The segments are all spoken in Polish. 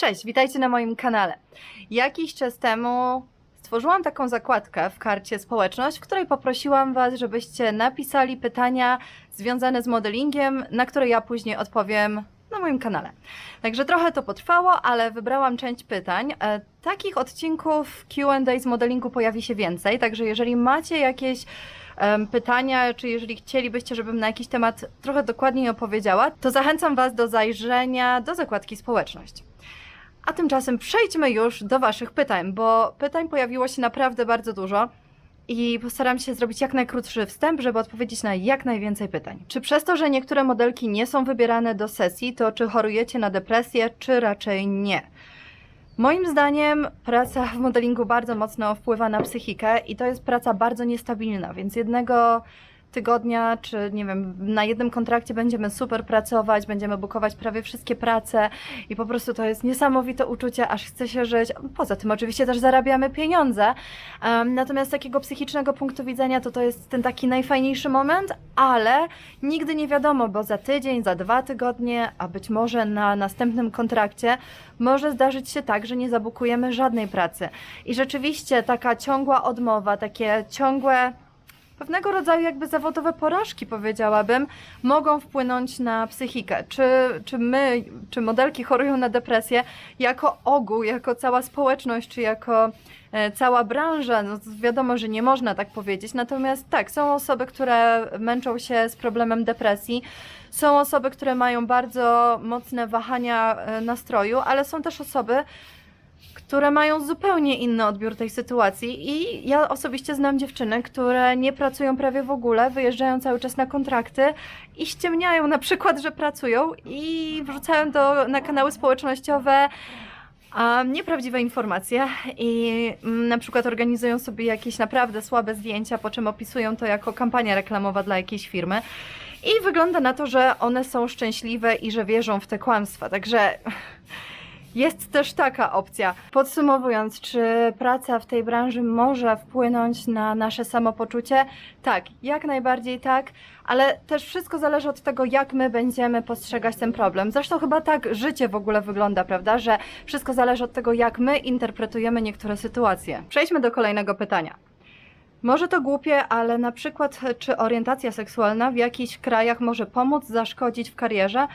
Cześć, witajcie na moim kanale. Jakiś czas temu stworzyłam taką zakładkę w karcie społeczność, w której poprosiłam Was, żebyście napisali pytania związane z modelingiem, na które ja później odpowiem na moim kanale. Także trochę to potrwało, ale wybrałam część pytań. E, Takich odcinków QA z modelingu pojawi się więcej, także jeżeli macie jakieś pytania, czy jeżeli chcielibyście, żebym na jakiś temat trochę dokładniej opowiedziała, to zachęcam Was do zajrzenia do zakładki społeczność. A tymczasem przejdźmy już do Waszych pytań, bo pytań pojawiło się naprawdę bardzo dużo i postaram się zrobić jak najkrótszy wstęp, żeby odpowiedzieć na jak najwięcej pytań. Czy przez to, że niektóre modelki nie są wybierane do sesji, to czy chorujecie na depresję, czy raczej nie? Moim zdaniem praca w modelingu bardzo mocno wpływa na psychikę i to jest praca bardzo niestabilna, więc jednego tygodnia, czy nie wiem, na jednym kontrakcie będziemy super pracować, będziemy bukować prawie wszystkie prace i po prostu to jest niesamowite uczucie, aż chce się żyć. Poza tym oczywiście też zarabiamy pieniądze, Em, natomiast z takiego psychicznego punktu widzenia to to jest ten taki najfajniejszy moment, ale nigdy nie wiadomo, bo za tydzień, za dwa tygodnie, a być może na następnym kontrakcie może zdarzyć się tak, że nie zabukujemy żadnej pracy. I rzeczywiście taka ciągła odmowa, takie ciągłe pewnego rodzaju jakby zawodowe porażki, powiedziałabym, mogą wpłynąć na psychikę. Czy, czy my, czy modelki chorują na depresję jako ogół, jako cała społeczność, czy jako e, cała branża? No, wiadomo, że nie można tak powiedzieć. Natomiast tak, są osoby, które męczą się z problemem depresji. Są osoby, które mają bardzo mocne wahania e, nastroju, ale są też osoby, które mają zupełnie inny odbiór tej sytuacji. I ja osobiście znam dziewczyny, które nie pracują prawie w ogóle, wyjeżdżają cały czas na kontrakty i ściemniają na przykład, że pracują i wrzucają to na kanały społecznościowe. A nieprawdziwe informacje i mm, na przykład organizują sobie jakieś naprawdę słabe zdjęcia, po czym opisują to jako kampania reklamowa dla jakiejś firmy. I wygląda na to, że one są szczęśliwe i że wierzą w te kłamstwa. Także jest też taka opcja. Podsumowując, czy praca w tej branży może wpłynąć na nasze samopoczucie? Tak, jak najbardziej tak, ale też wszystko zależy od tego, jak my będziemy postrzegać ten problem. Zresztą chyba tak życie w ogóle wygląda, prawda? Że wszystko zależy od tego, jak my interpretujemy niektóre sytuacje. Przejdźmy do kolejnego pytania. Może to głupie, ale na przykład, czy orientacja seksualna w jakichś krajach może pomóc, zaszkodzić w karierze?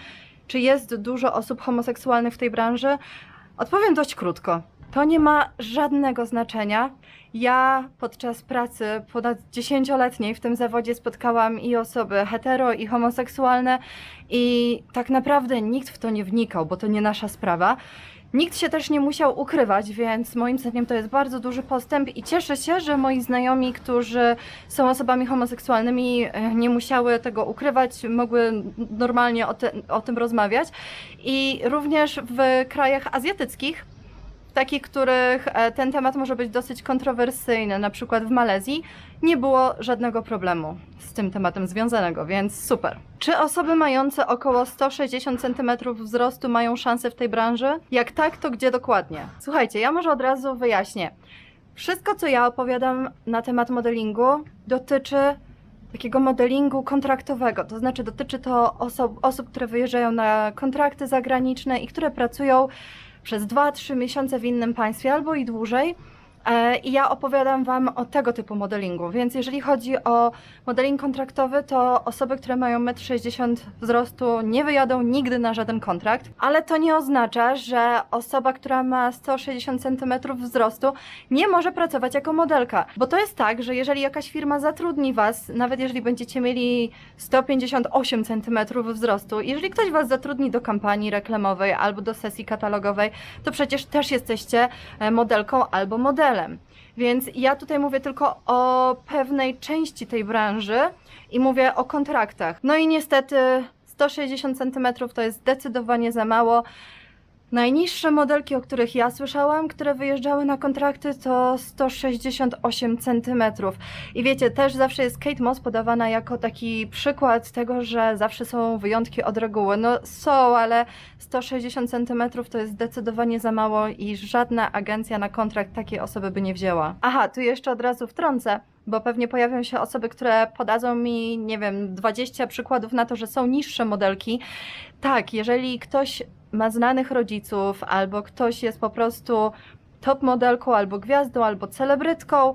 Czy jest dużo osób homoseksualnych w tej branży? Odpowiem dość krótko. To nie ma żadnego znaczenia. Ja podczas pracy ponad dziesięcioletniej w tym zawodzie spotkałam i osoby hetero, i homoseksualne, i tak naprawdę nikt w to nie wnikał, bo to nie nasza sprawa. Nikt się też nie musiał ukrywać, więc moim zdaniem to jest bardzo duży postęp i cieszę się, że moi znajomi, którzy są osobami homoseksualnymi, e, nie musiały tego ukrywać, mogły normalnie o, te, o tym rozmawiać. I również w krajach azjatyckich, takich, których e, ten temat może być dosyć kontrowersyjny, na przykład w Malezji, nie było żadnego problemu z tym tematem związanego, więc super. Czy osoby mające około 160 cm wzrostu mają szansę w tej branży? Jak tak, to gdzie dokładnie? Słuchajcie, ja może od razu wyjaśnię. Wszystko, co ja opowiadam na temat modelingu, dotyczy takiego modelingu kontraktowego. To znaczy, dotyczy to osób, osób które wyjeżdżają na kontrakty zagraniczne i które pracują przez 2-3 miesiące w innym państwie albo i dłużej. E, I ja opowiadam Wam o tego typu modelingu. Więc jeżeli chodzi o modeling kontraktowy, to osoby, które mają 1,60 m wzrostu nie wyjadą nigdy na żaden kontrakt, ale to nie oznacza, że osoba, która ma 160 cm wzrostu nie może pracować jako modelka. Bo to jest tak, że jeżeli jakaś firma zatrudni Was, nawet jeżeli będziecie mieli 158 cm wzrostu, jeżeli ktoś Was zatrudni do kampanii reklamowej albo do sesji katalogowej, to przecież też jesteście e, modelką albo modelem. Więc ja tutaj mówię tylko o pewnej części tej branży i mówię o kontraktach. No i niestety 160 cm to jest zdecydowanie za mało. Najniższe modelki, o których ja słyszałam, które wyjeżdżały na kontrakty, to 168 cm. I wiecie, też zawsze jest Kate Moss podawana jako taki przykład tego, że zawsze są wyjątki od reguły. No są, ale 160 cm to jest zdecydowanie za mało i żadna agencja na kontrakt takiej osoby by nie wzięła. Aha, tu jeszcze od razu wtrącę. Bo pewnie pojawią się osoby, które podadzą mi, nie wiem, 20 przykładów na to, że są niższe modelki. Tak, jeżeli ktoś ma znanych rodziców, albo ktoś jest po prostu top modelką, albo gwiazdą, albo celebrytką,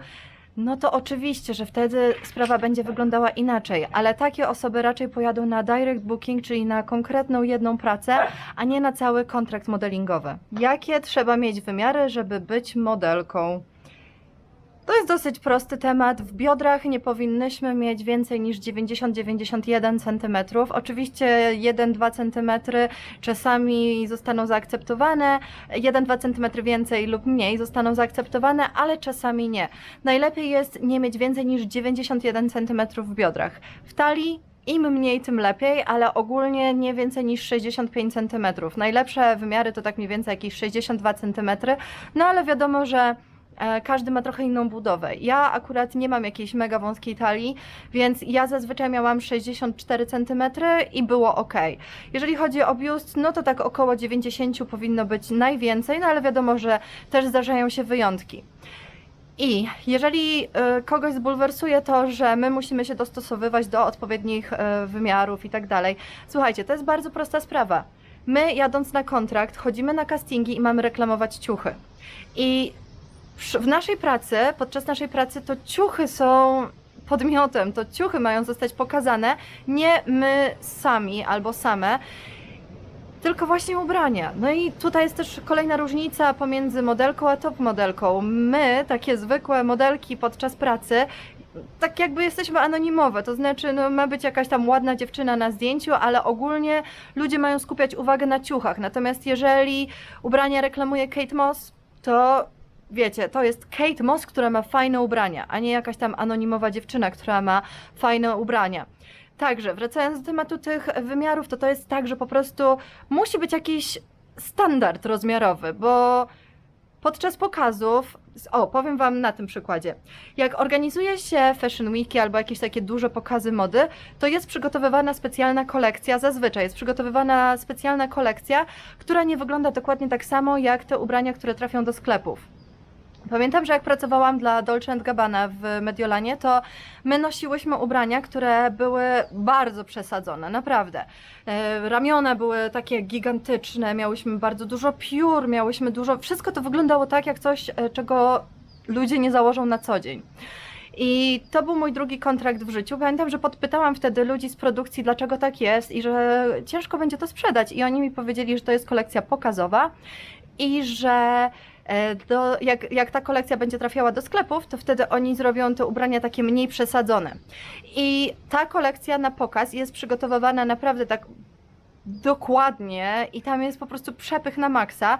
no to oczywiście, że wtedy sprawa będzie wyglądała inaczej, ale takie osoby raczej pojadą na direct booking, czyli na konkretną jedną pracę, a nie na cały kontrakt modelingowy. Jakie trzeba mieć wymiary, żeby być modelką? To jest dosyć prosty temat. W biodrach nie powinnyśmy mieć więcej niż 90-91 cm. Oczywiście 1-2 cm czasami zostaną zaakceptowane, 1-2 cm więcej lub mniej zostaną zaakceptowane, ale czasami nie. Najlepiej jest nie mieć więcej niż 91 cm w biodrach. W talii im mniej, tym lepiej, ale ogólnie nie więcej niż 65 cm. Najlepsze wymiary to tak mniej więcej jakieś 62 cm, no ale wiadomo, że każdy ma trochę inną budowę. Ja akurat nie mam jakiejś mega wąskiej talii, więc ja zazwyczaj miałam 64 cm i było ok. Jeżeli chodzi o biust, no to tak około 90 powinno być najwięcej, no ale wiadomo, że też zdarzają się wyjątki. I jeżeli y, kogoś zbulwersuje to, że my musimy się dostosowywać do odpowiednich y, wymiarów i tak dalej, słuchajcie, to jest bardzo prosta sprawa. My, jadąc na kontrakt, chodzimy na castingi i mamy reklamować ciuchy. I w naszej pracy, podczas naszej pracy, to ciuchy są podmiotem, to ciuchy mają zostać pokazane, nie my sami albo same tylko właśnie ubrania. No i tutaj jest też kolejna różnica pomiędzy modelką a top modelką. My, takie zwykłe modelki podczas pracy, tak jakby jesteśmy anonimowe, to znaczy no, ma być jakaś tam ładna dziewczyna na zdjęciu, ale ogólnie ludzie mają skupiać uwagę na ciuchach. Natomiast jeżeli ubrania reklamuje Kate Moss, to wiecie, to jest Kate Moss, która ma fajne ubrania, a nie jakaś tam anonimowa dziewczyna, która ma fajne ubrania. Także, wracając do tematu tych wymiarów, to to jest tak, że po prostu musi być jakiś standard rozmiarowy, bo podczas pokazów, o, powiem Wam na tym przykładzie. Jak organizuje się Fashion Weeki albo jakieś takie duże pokazy mody, to jest przygotowywana specjalna kolekcja, zazwyczaj jest przygotowywana specjalna kolekcja, która nie wygląda dokładnie tak samo jak te ubrania, które trafią do sklepów. Pamiętam, że jak pracowałam dla Dolce Gabbana w Mediolanie, to my nosiłyśmy ubrania, które były bardzo przesadzone, naprawdę. E, Ramiona były takie gigantyczne, miałyśmy bardzo dużo piór, miałyśmy dużo. Wszystko to wyglądało tak, jak coś, e, czego ludzie nie założą na co dzień. I to był mój drugi kontrakt w życiu. Pamiętam, że podpytałam wtedy ludzi z produkcji, dlaczego tak jest i że ciężko będzie to sprzedać. I oni mi powiedzieli, że to jest kolekcja pokazowa i że do, jak, jak ta kolekcja będzie trafiała do sklepów, to wtedy oni zrobią te ubrania takie mniej przesadzone. I ta kolekcja na pokaz jest przygotowywana naprawdę tak dokładnie i tam jest po prostu przepych na maksa.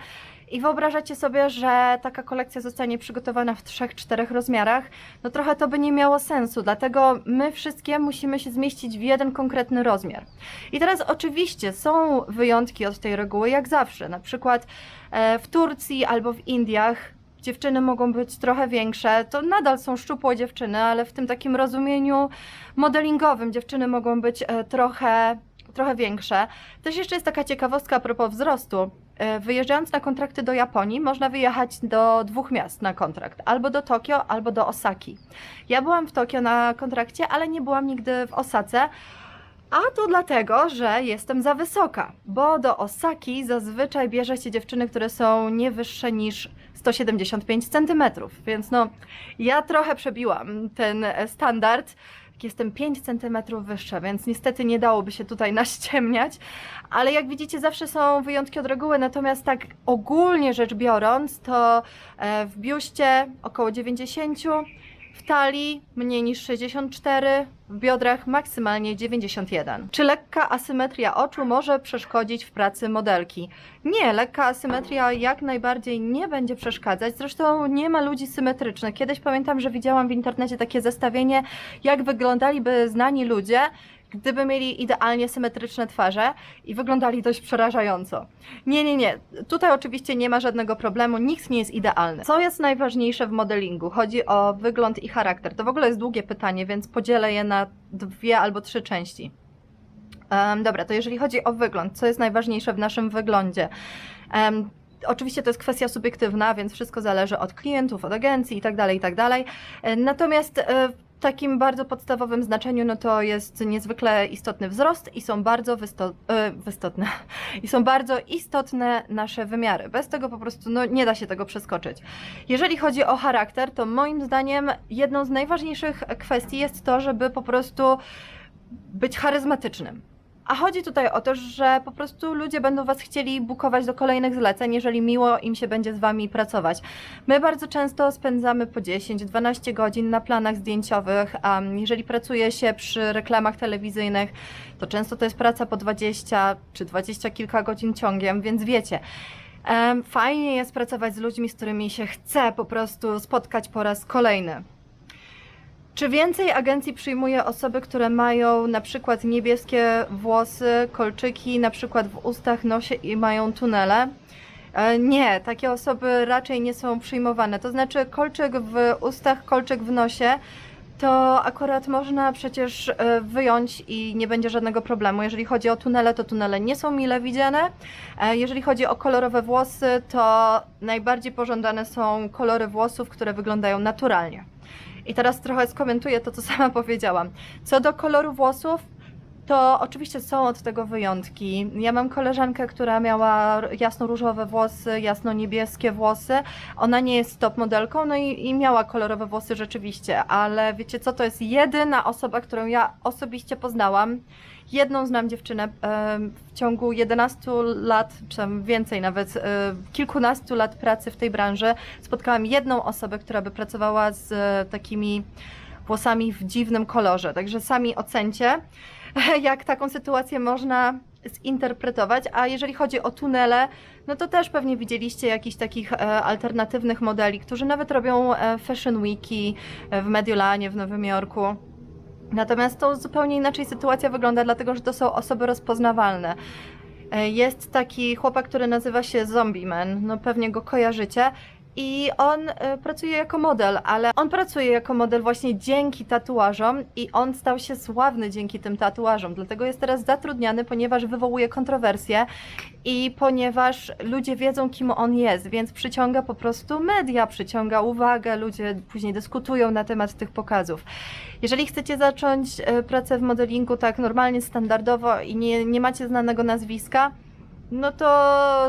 I wyobrażacie sobie, że taka kolekcja zostanie przygotowana w trzech, czterech rozmiarach? No trochę to by nie miało sensu, dlatego my wszystkie musimy się zmieścić w jeden konkretny rozmiar. I teraz oczywiście są wyjątki od tej reguły, jak zawsze. Na przykład e, w Turcji albo w Indiach dziewczyny mogą być trochę większe. To nadal są szczupłe dziewczyny, ale w tym takim rozumieniu modelingowym dziewczyny mogą być e, trochę, trochę większe. Też jeszcze jest taka ciekawostka a propos wzrostu. E, Wyjeżdżając na kontrakty do Japonii, można wyjechać do dwóch miast na kontrakt, albo do Tokio, albo do Osaki. Ja byłam w Tokio na kontrakcie, ale nie byłam nigdy w Osace. A to dlatego, że jestem za wysoka, bo do Osaki zazwyczaj bierze się dziewczyny, które są nie wyższe niż 175 cm, więc no ja trochę przebiłam ten standard. Jestem 5 cm wyższa, więc niestety nie dałoby się tutaj naściemniać, ale jak widzicie zawsze są wyjątki od reguły, natomiast tak ogólnie rzecz biorąc, to e, w biuście około 90, w talii mniej niż 64, w biodrach maksymalnie 91. Czy lekka asymetria oczu może przeszkodzić w pracy modelki? Nie, lekka asymetria jak najbardziej nie będzie przeszkadzać. Zresztą nie ma ludzi symetrycznych. Kiedyś pamiętam, że widziałam w internecie takie zestawienie, jak wyglądaliby znani ludzie, gdyby mieli idealnie symetryczne twarze i wyglądali dość przerażająco. Nie, nie, nie. Tutaj oczywiście nie ma żadnego problemu, nikt nie jest idealny. Co jest najważniejsze w modelingu? Chodzi o wygląd i charakter. To w ogóle jest długie pytanie, więc podzielę je na dwie albo trzy części. Em, dobra, to jeżeli chodzi o wygląd, co jest najważniejsze w naszym wyglądzie? Em, Oczywiście to jest kwestia subiektywna, więc wszystko zależy od klientów, od agencji i tak dalej, i tak Natomiast e, w takim bardzo podstawowym znaczeniu, no to jest niezwykle istotny wzrost i są bardzo wysto- e, i są bardzo istotne nasze wymiary. Bez tego po prostu no, nie da się tego przeskoczyć. Jeżeli chodzi o charakter, to moim zdaniem jedną z najważniejszych kwestii jest to, żeby po prostu być charyzmatycznym. A chodzi tutaj o to, że po prostu ludzie będą Was chcieli bukować do kolejnych zleceń, jeżeli miło im się będzie z Wami pracować. My bardzo często spędzamy po 10-12 godzin na planach zdjęciowych. a jeżeli pracuje się przy reklamach telewizyjnych, to często to jest praca po 20 czy 20 kilka godzin ciągiem, więc wiecie. Fajnie jest pracować z ludźmi, z którymi się chce po prostu spotkać po raz kolejny. Czy więcej agencji przyjmuje osoby, które mają na przykład niebieskie włosy, kolczyki, na przykład w ustach, nosie i mają tunele? E, Nie, takie osoby raczej nie są przyjmowane. To znaczy kolczyk w ustach, kolczyk w nosie, to akurat można przecież e, wyjąć i nie będzie żadnego problemu. Jeżeli chodzi o tunele, to tunele nie są mile widziane. E, Jeżeli chodzi o kolorowe włosy, to najbardziej pożądane są kolory włosów, które wyglądają naturalnie. I teraz trochę skomentuję to, co sama powiedziałam. Co do koloru włosów, to oczywiście są od tego wyjątki. Ja mam koleżankę, która miała jasno-różowe włosy, jasno-niebieskie włosy. Ona nie jest top modelką, no i, i miała kolorowe włosy rzeczywiście, ale wiecie co, to jest jedyna osoba, którą ja osobiście poznałam. Jedną znam dziewczynę w ciągu 11 lat, czy więcej nawet, e, kilkunastu lat pracy w tej branży. Spotkałam jedną osobę, która by pracowała z e, takimi włosami w dziwnym kolorze. Także sami ocencie, jak taką sytuację można zinterpretować. A jeżeli chodzi o tunele, no to też pewnie widzieliście jakichś takich e, alternatywnych modeli, którzy nawet robią Fashion Weeki w Mediolanie, w Nowym Jorku. Natomiast to zupełnie inaczej sytuacja wygląda, dlatego że to są osoby rozpoznawalne. E, Jest taki chłopak, który nazywa się Zombie Man, no pewnie go kojarzycie. I on e, pracuje jako model, ale on pracuje jako model właśnie dzięki tatuażom i on stał się sławny dzięki tym tatuażom. Dlatego jest teraz zatrudniany, ponieważ wywołuje kontrowersje i ponieważ ludzie wiedzą, kim on jest, więc przyciąga po prostu media, przyciąga uwagę, ludzie później dyskutują na temat tych pokazów. Jeżeli chcecie zacząć e, pracę w modelingu tak normalnie, standardowo i nie, nie macie znanego nazwiska, no to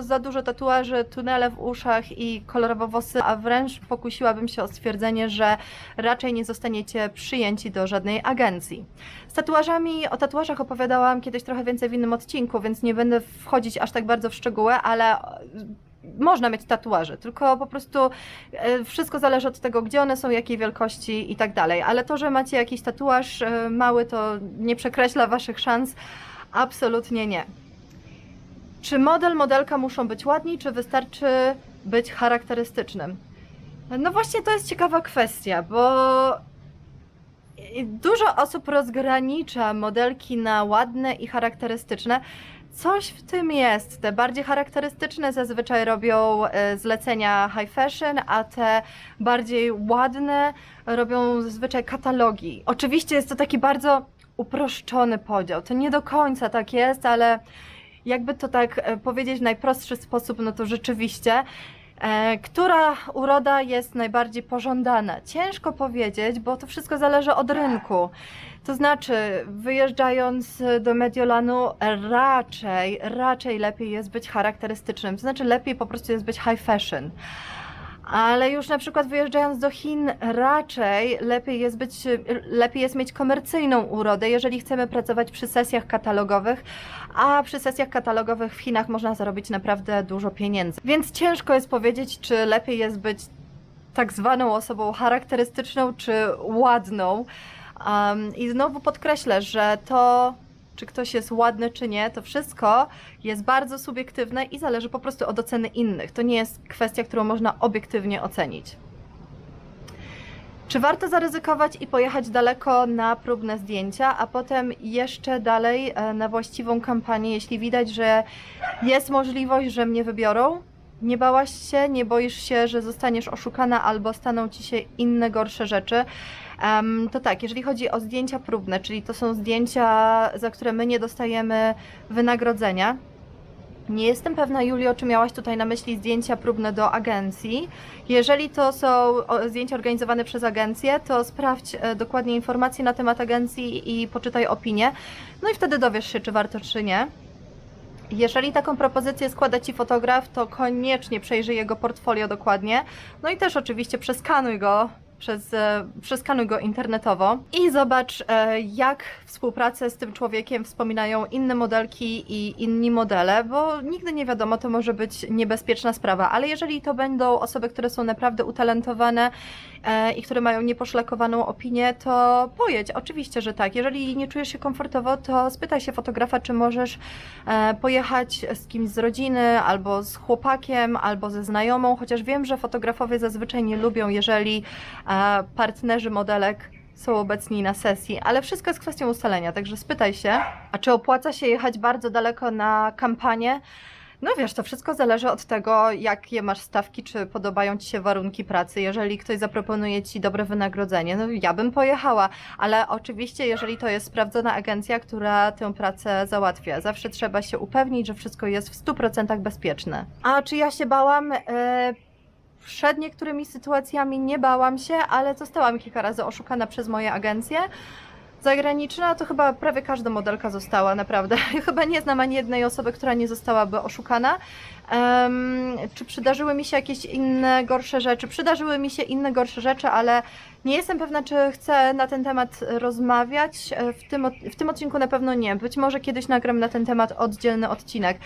za dużo tatuaży, tunele w uszach i kolorowe włosy, a wręcz pokusiłabym się o stwierdzenie, że raczej nie zostaniecie przyjęci do żadnej agencji. Z tatuażami, o tatuażach opowiadałam kiedyś trochę więcej w innym odcinku, więc nie będę wchodzić aż tak bardzo w szczegóły, ale można mieć tatuaże, tylko po prostu e, wszystko zależy od tego, gdzie one są, jakiej wielkości i tak dalej. Ale to, że macie jakiś tatuaż e, mały, to nie przekreśla waszych szans. Absolutnie nie. Czy model, modelka muszą być ładni, czy wystarczy być charakterystycznym? No właśnie to jest ciekawa kwestia, bo dużo osób rozgranicza modelki na ładne i charakterystyczne. Coś w tym jest. Te bardziej charakterystyczne zazwyczaj robią e, zlecenia high fashion, a te bardziej ładne robią zazwyczaj katalogi. Oczywiście jest to taki bardzo uproszczony podział. To nie do końca tak jest, ale jakby to tak e, powiedzieć w najprostszy sposób, no to rzeczywiście. E, która uroda jest najbardziej pożądana? Ciężko powiedzieć, bo to wszystko zależy od rynku. To znaczy, wyjeżdżając do Mediolanu, raczej, raczej lepiej jest być charakterystycznym. To znaczy, lepiej po prostu jest być high fashion. Ale już na przykład wyjeżdżając do Chin, raczej lepiej jest być, lepiej jest mieć komercyjną urodę, jeżeli chcemy pracować przy sesjach katalogowych, a przy sesjach katalogowych w Chinach można zarobić naprawdę dużo pieniędzy. Więc ciężko jest powiedzieć, czy lepiej jest być tak zwaną osobą charakterystyczną, czy ładną. Um, I znowu podkreślę, że to, czy ktoś jest ładny, czy nie, to wszystko jest bardzo subiektywne i zależy po prostu od oceny innych. To nie jest kwestia, którą można obiektywnie ocenić. Czy warto zaryzykować i pojechać daleko na próbne zdjęcia, a potem jeszcze dalej e, na właściwą kampanię, jeśli widać, że jest możliwość, że mnie wybiorą? Nie bałaś się, nie boisz się, że zostaniesz oszukana albo staną ci się inne gorsze rzeczy? To tak, jeżeli chodzi o zdjęcia próbne, czyli to są zdjęcia, za które my nie dostajemy wynagrodzenia, Nie jestem pewna, Julio, czy miałaś tutaj na myśli zdjęcia próbne do agencji. Jeżeli to są zdjęcia organizowane przez agencję, to sprawdź e, dokładnie informacje na temat agencji i poczytaj opinię. No i wtedy dowiesz się, czy warto, czy nie. Jeżeli taką propozycję składa Ci fotograf, to koniecznie przejrzyj jego portfolio dokładnie. No i też oczywiście przeskanuj go przez, e, przeskanuj go internetowo i zobacz, e, jak współpracę z tym człowiekiem wspominają inne modelki i inni modele, bo nigdy nie wiadomo, to może być niebezpieczna sprawa, ale jeżeli to będą osoby, które są naprawdę utalentowane i które mają nieposzlakowaną opinię, to pojedź, oczywiście, że tak. Jeżeli nie czujesz się komfortowo, to spytaj się fotografa, czy możesz e, pojechać z kimś z rodziny, albo z chłopakiem, albo ze znajomą, chociaż wiem, że fotografowie zazwyczaj nie lubią, jeżeli e, partnerzy modelek są obecni na sesji, ale wszystko jest kwestią ustalenia, także spytaj się, a czy opłaca się jechać bardzo daleko na kampanię? No wiesz, to wszystko zależy od tego, jakie masz stawki, czy podobają Ci się warunki pracy. Jeżeli ktoś zaproponuje Ci dobre wynagrodzenie, no ja bym pojechała, ale oczywiście, jeżeli to jest sprawdzona agencja, która tę pracę załatwia, zawsze trzeba się upewnić, że wszystko jest w 100% bezpieczne. A czy ja się bałam? E, przed niektórymi sytuacjami nie bałam się, ale zostałam kilka razy oszukana przez moje agencje. Zagraniczna to chyba prawie każda modelka została, naprawdę. Chyba nie znam ani jednej osoby, która nie zostałaby oszukana. Em, czy przydarzyły mi się jakieś inne gorsze rzeczy? Przydarzyły mi się inne gorsze rzeczy, ale nie jestem pewna, czy chcę na ten temat rozmawiać. E, W tym, w tym odcinku na pewno nie. Być może kiedyś nagram na ten temat oddzielny odcinek.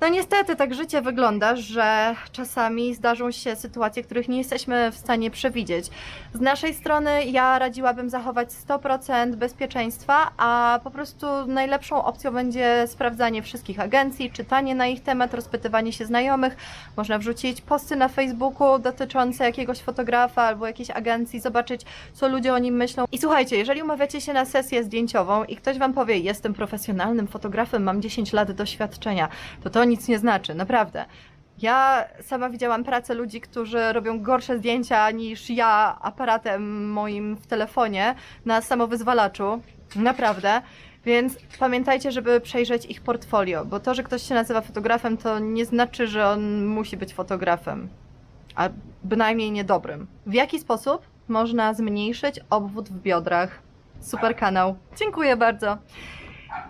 No niestety tak życie wygląda, że czasami zdarzą się sytuacje, których nie jesteśmy w stanie przewidzieć. Z naszej strony ja radziłabym zachować 100% bezpieczeństwa, a po prostu najlepszą opcją będzie sprawdzanie wszystkich agencji, czytanie na ich temat, rozpytywanie się znajomych. Można wrzucić posty na Facebooku dotyczące jakiegoś fotografa albo jakiejś agencji, zobaczyć co ludzie o nim myślą. I słuchajcie, jeżeli umawiacie się na sesję zdjęciową i ktoś wam powie, jestem profesjonalnym fotografem, mam 10 lat doświadczenia, to to nic nie znaczy, naprawdę. Ja sama widziałam pracę ludzi, którzy robią gorsze zdjęcia niż ja aparatem moim w telefonie na samowyzwalaczu. Naprawdę. Więc pamiętajcie, żeby przejrzeć ich portfolio, bo to, że ktoś się nazywa fotografem, to nie znaczy, że on musi być fotografem. A bynajmniej niedobrym. W jaki sposób można zmniejszyć obwód w biodrach? Super kanał. Dziękuję bardzo.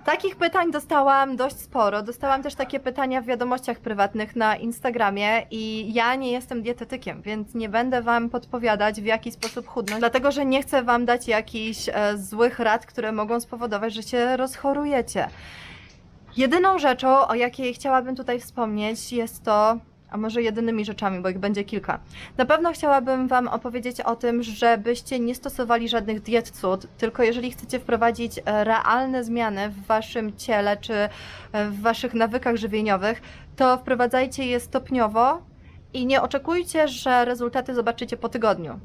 Takich pytań dostałam dość sporo. Dostałam też takie pytania w wiadomościach prywatnych na Instagramie i ja nie jestem dietetykiem, więc nie będę Wam podpowiadać w jaki sposób chudnąć, dlatego że nie chcę Wam dać jakichś e, złych rad, które mogą spowodować, że się rozchorujecie. Jedyną rzeczą, o jakiej chciałabym tutaj wspomnieć, jest to, a może jedynymi rzeczami, bo ich będzie kilka. Na pewno chciałabym Wam opowiedzieć o tym, żebyście nie stosowali żadnych diet cud, tylko jeżeli chcecie wprowadzić e, realne zmiany w Waszym ciele czy e, w Waszych nawykach żywieniowych, to wprowadzajcie je stopniowo i nie oczekujcie, że rezultaty zobaczycie po tygodniu.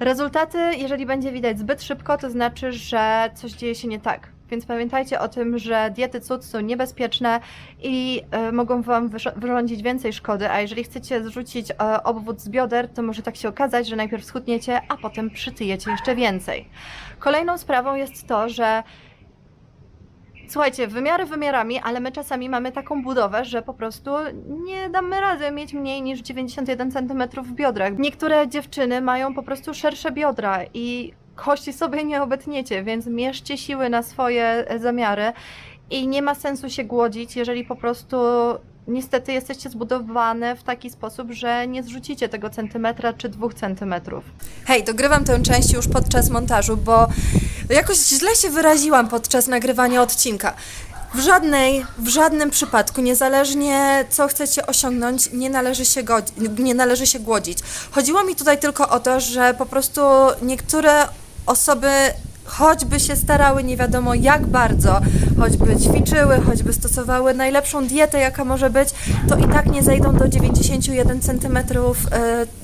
Rezultaty, jeżeli będzie widać zbyt szybko, to znaczy, że coś dzieje się nie tak. Więc pamiętajcie o tym, że diety cud są niebezpieczne i e, mogą Wam wyrz- wyrządzić więcej szkody, a jeżeli chcecie zrzucić e, obwód z bioder, to może tak się okazać, że najpierw schudniecie, a potem przytyjecie jeszcze więcej. Kolejną sprawą jest to, że Słuchajcie, wymiary wymiarami, ale my czasami mamy taką budowę, że po prostu nie damy rady mieć mniej niż 91 cm w biodrach. Niektóre dziewczyny mają po prostu szersze biodra i kości sobie nie obetniecie, więc mierzcie siły na swoje e, zamiary i nie ma sensu się głodzić, jeżeli po prostu niestety jesteście zbudowane w taki sposób, że nie zrzucicie tego centymetra czy dwóch centymetrów. Hej, dogrywam tę część już podczas montażu, bo jakoś źle się wyraziłam podczas nagrywania odcinka. W żadnej, w żadnym przypadku, niezależnie co chcecie osiągnąć, nie należy, się godzi, nie należy się głodzić. Chodziło mi tutaj tylko o to, że po prostu niektóre osoby choćby się starały nie wiadomo jak bardzo, choćby ćwiczyły, choćby stosowały najlepszą dietę jaka może być, to i tak nie zejdą do 91 cm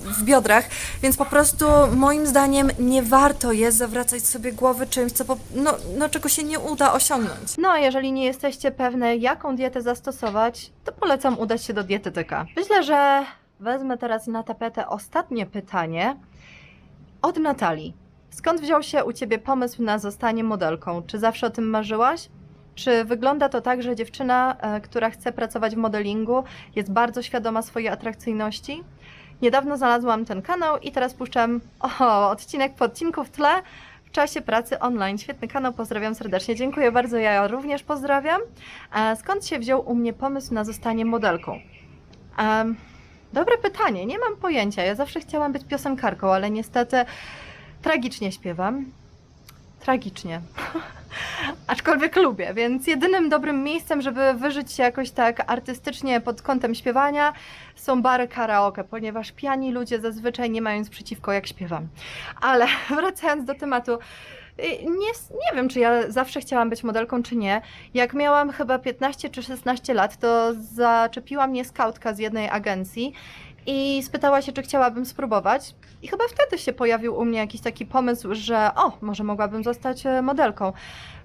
w biodrach, więc po prostu moim zdaniem nie warto jest zawracać sobie głowy czymś, co po, no, no, czego się nie uda osiągnąć. No, a jeżeli nie jesteście pewne, jaką dietę zastosować, to polecam udać się do dietetyka. Myślę, że wezmę teraz na tapetę ostatnie pytanie od Natalii. Skąd wziął się u Ciebie pomysł na zostanie modelką? Czy zawsze o tym marzyłaś? Czy wygląda to tak, że dziewczyna, e, która chce pracować w modelingu, jest bardzo świadoma swojej atrakcyjności? Niedawno znalazłam ten kanał i teraz puszczam o, odcinek po odcinku w tle w czasie pracy online. Świetny kanał, pozdrawiam serdecznie. Dziękuję bardzo, ja również pozdrawiam. E, Skąd się wziął u mnie pomysł na zostanie modelką? Dobre pytanie, nie mam pojęcia. Ja zawsze chciałam być piosenkarką, ale niestety tragicznie śpiewam. Tragicznie. Aczkolwiek lubię, więc jedynym dobrym miejscem, żeby wyżyć się jakoś tak artystycznie pod kątem śpiewania są bary karaoke, ponieważ pijani ludzie zazwyczaj nie mają nic przeciwko jak śpiewam. Ale wracając do tematu, y, nie, nie wiem, czy ja zawsze chciałam być modelką, czy nie. Jak miałam chyba 15 czy 16 lat, to zaczepiła mnie skautka z jednej agencji i spytała się, czy chciałabym spróbować. I chyba wtedy się pojawił u mnie jakiś taki pomysł, że o, może mogłabym zostać e, modelką.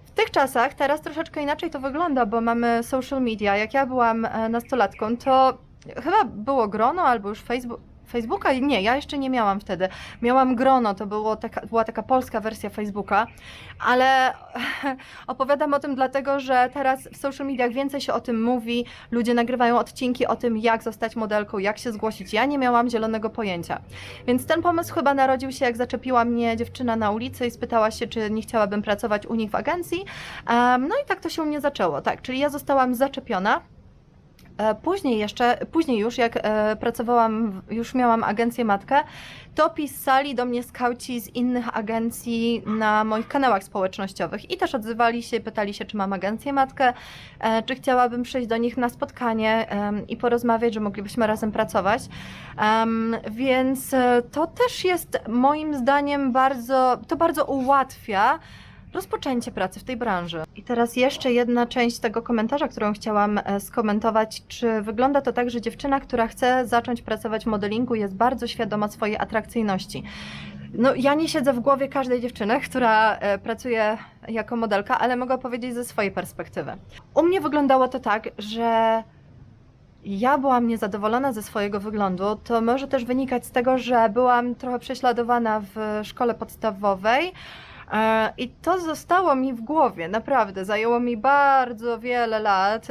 W tych czasach, teraz troszeczkę inaczej to wygląda, bo mamy social media. Jak ja byłam e, nastolatką, to chyba było grono albo już Facebook. Facebooka? Nie, ja jeszcze nie miałam wtedy. Miałam grono, to było taka, była taka polska wersja Facebooka, ale opowiadam o tym dlatego, że teraz w social mediach więcej się o tym mówi, ludzie nagrywają odcinki o tym, jak zostać modelką, jak się zgłosić. Ja nie miałam zielonego pojęcia. Więc ten pomysł chyba narodził się, jak zaczepiła mnie dziewczyna na ulicy i spytała się, czy nie chciałabym pracować u nich w agencji. Em, no i tak to się u mnie zaczęło, tak, czyli ja zostałam zaczepiona. E, Później jeszcze, później już jak e, pracowałam, już miałam agencję matkę, to pisali do mnie skauci z innych agencji na moich kanałach społecznościowych i też odzywali się, pytali się, czy mam agencję matkę, e, czy chciałabym przyjść do nich na spotkanie i porozmawiać, że moglibyśmy razem pracować. Więc to też jest moim zdaniem bardzo, to bardzo ułatwia rozpoczęcie pracy w tej branży. I teraz jeszcze jedna część tego komentarza, którą chciałam e, skomentować. Czy wygląda to tak, że dziewczyna, która chce zacząć pracować w modelingu, jest bardzo świadoma swojej atrakcyjności? No, ja nie siedzę w głowie każdej dziewczyny, która e, pracuje jako modelka, ale mogę powiedzieć ze swojej perspektywy. U mnie wyglądało to tak, że ja byłam niezadowolona ze swojego wyglądu. To może też wynikać z tego, że byłam trochę prześladowana w szkole podstawowej. E, I to zostało mi w głowie, naprawdę. Zajęło mi bardzo wiele lat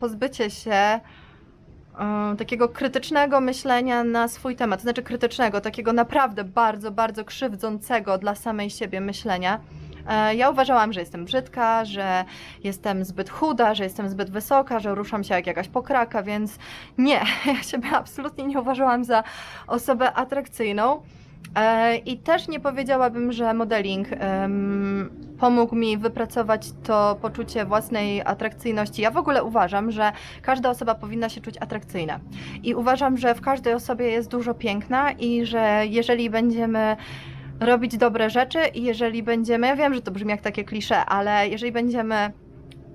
pozbycie się em, takiego krytycznego myślenia na swój temat. Znaczy krytycznego, takiego naprawdę bardzo, bardzo krzywdzącego dla samej siebie myślenia. E, Ja uważałam, że jestem brzydka, że jestem zbyt chuda, że jestem zbyt wysoka, że ruszam się jak jakaś pokraka, więc nie, ja siebie absolutnie nie uważałam za osobę atrakcyjną. E, I też nie powiedziałabym, że modeling pomógł mi wypracować to poczucie własnej atrakcyjności. Ja w ogóle uważam, że każda osoba powinna się czuć atrakcyjna. I uważam, że w każdej osobie jest dużo piękna i że jeżeli będziemy robić dobre rzeczy i jeżeli będziemy, ja wiem, że to brzmi jak takie klisze, ale jeżeli będziemy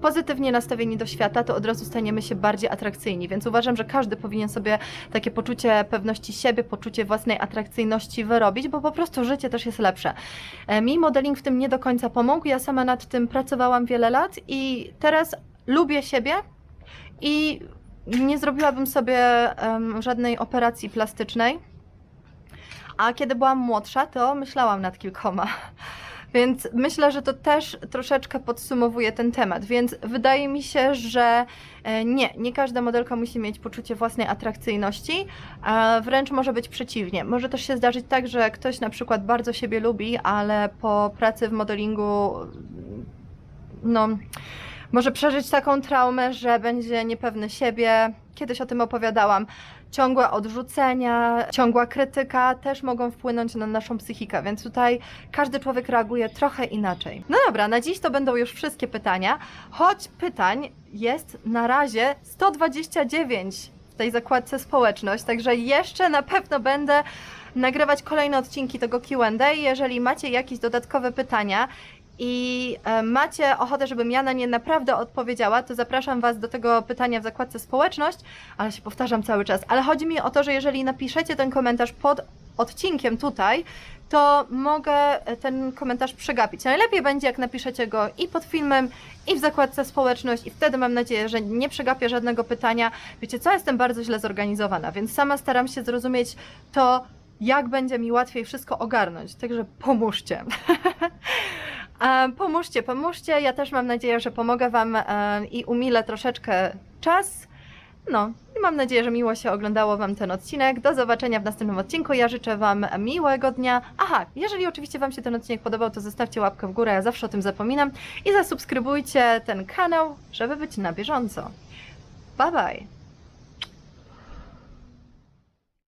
pozytywnie nastawieni do świata, to od razu staniemy się bardziej atrakcyjni. Więc uważam, że każdy powinien sobie takie poczucie pewności siebie, poczucie własnej atrakcyjności wyrobić, bo po prostu życie też jest lepsze. E, Mi modeling w tym nie do końca pomógł. Ja sama nad tym pracowałam wiele lat i teraz lubię siebie i nie zrobiłabym sobie em, żadnej operacji plastycznej. A kiedy byłam młodsza, to myślałam nad kilkoma. Więc myślę, że to też troszeczkę podsumowuje ten temat. Więc wydaje mi się, że e, nie, nie każda modelka musi mieć poczucie własnej atrakcyjności, a wręcz może być przeciwnie. Może też się zdarzyć tak, że ktoś na przykład bardzo siebie lubi, ale po pracy w modelingu no, może przeżyć taką traumę, że będzie niepewny siebie. Kiedyś o tym opowiadałam. Ciągłe odrzucenia, ciągła krytyka też mogą wpłynąć na naszą psychikę, więc tutaj każdy człowiek reaguje trochę inaczej. No dobra, na dziś to będą już wszystkie pytania, choć pytań jest na razie 129 w tej zakładce społeczność, także jeszcze na pewno będę nagrywać kolejne odcinki tego Q&A. Jeżeli macie jakieś dodatkowe pytania i e, macie ochotę, żebym ja na nie naprawdę odpowiedziała, to zapraszam Was do tego pytania w zakładce społeczność, ale się powtarzam cały czas. Ale chodzi mi o to, że jeżeli napiszecie ten komentarz pod odcinkiem tutaj, to mogę e, ten komentarz przegapić. Najlepiej będzie, jak napiszecie go i pod filmem, i w zakładce społeczność, i wtedy mam nadzieję, że nie przegapię żadnego pytania. Wiecie co, jestem bardzo źle zorganizowana, więc sama staram się zrozumieć to, jak będzie mi łatwiej wszystko ogarnąć. Także pomóżcie. Pomóżcie, pomóżcie. Ja też mam nadzieję, że pomogę Wam e, i umilę troszeczkę czas. No, i mam nadzieję, że miło się oglądało Wam ten odcinek. Do zobaczenia w następnym odcinku. Ja życzę Wam miłego dnia. Aha, jeżeli oczywiście Wam się ten odcinek podobał, to zostawcie łapkę w górę, ja zawsze o tym zapominam. I zasubskrybujcie ten kanał, żeby być na bieżąco. Bye bye!